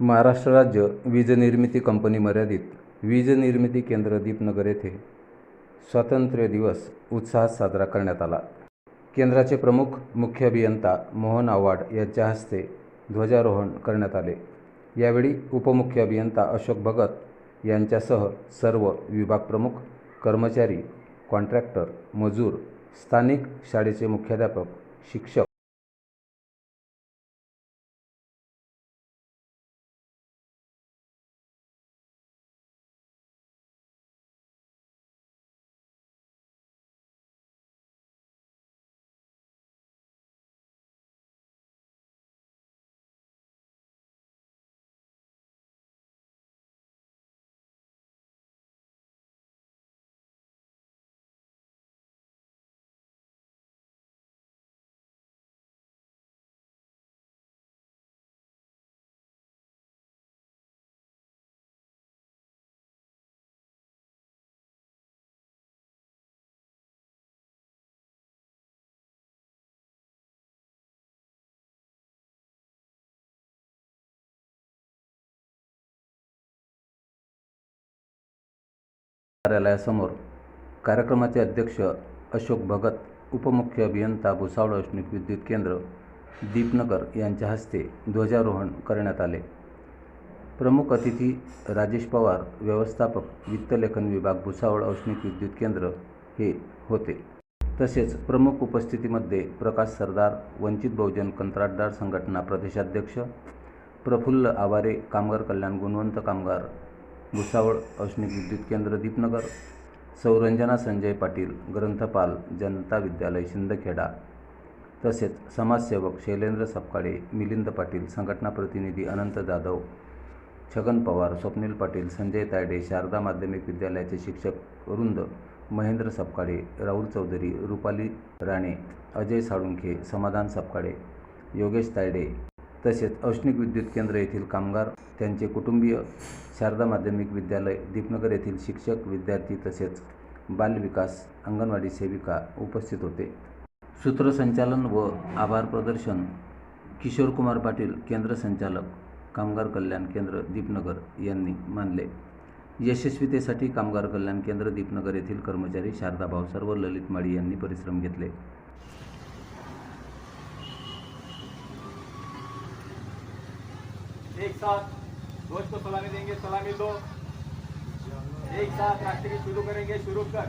महाराष्ट्र राज्य वीज निर्मिती कंपनी मर्यादित वीज निर्मिती केंद्र दीपनगर येथे स्वातंत्र्य दिवस उत्साहात साजरा करण्यात आला. केंद्राचे प्रमुख मुख्य अभियंता मोहन आव्हाड यांच्या हस्ते ध्वजारोहण करण्यात आले. यावेळी उपमुख्य अभियंता अशोक भगत यांच्यासह सर्व विभाग प्रमुख कर्मचारी कॉन्ट्रॅक्टर मजूर स्थानिक शाळेचे मुख्याध्यापक शिक्षक कार्यालयासमोर कार्यक्रमाचे अध्यक्ष अशोक भगत उपमुख्य अभियंता भुसावळ औष्णिक विद्युत केंद्र दीपनगर यांच्या हस्ते ध्वजारोहण करण्यात आले. प्रमुख अतिथी राजेश पवार व्यवस्थापक वित्तलेखन विभाग भुसावळ औष्णिक विद्युत केंद्र हे होते. तसेच प्रमुख उपस्थितीमध्ये प्रकाश सरदार वंचित बहुजन कंत्राटदार संघटना प्रदेशाध्यक्ष प्रफुल्ल आवारे कामगार कल्याण गुणवंत कामगार भुसावळ औष्णिक विद्युत केंद्र दीपनगर सौरंजना संजय पाटील ग्रंथपाल जनता विद्यालय शिंदखेडा तसेच समाजसेवक शैलेंद्र सपकाळे मिलिंद पाटील संघटना प्रतिनिधी अनंत जाधव छगन पवार स्वप्नील पाटील संजय तायडे शारदा माध्यमिक विद्यालयाचे शिक्षक वृंद महेंद्र सपकाळे राहुल चौधरी रुपाली राणे अजय साळुंखे समाधान सपकाळे योगेश तायडे तसेच औष्णिक विद्युत केंद्र येथील कामगार त्यांचे कुटुंबीय शारदा माध्यमिक विद्यालय दीपनगर येथील शिक्षक विद्यार्थी तसेच बालविकास अंगणवाडी सेविका उपस्थित होते. सूत्रसंचालन व आभार प्रदर्शन किशोरकुमार पाटील केंद्र संचालक कामगार कल्याण केंद्र दीपनगर यांनी मानले. यशस्वीतेसाठी कामगार कल्याण केंद्र दीपनगर येथील कर्मचारी शारदा भावसर व ललित माळी यांनी परिश्रम घेतले. एक साथ. दोस्त को सलामी देंगे सलामी दो एक साथ राष्ट्रगीत शुरू करेंगे शुरू कर।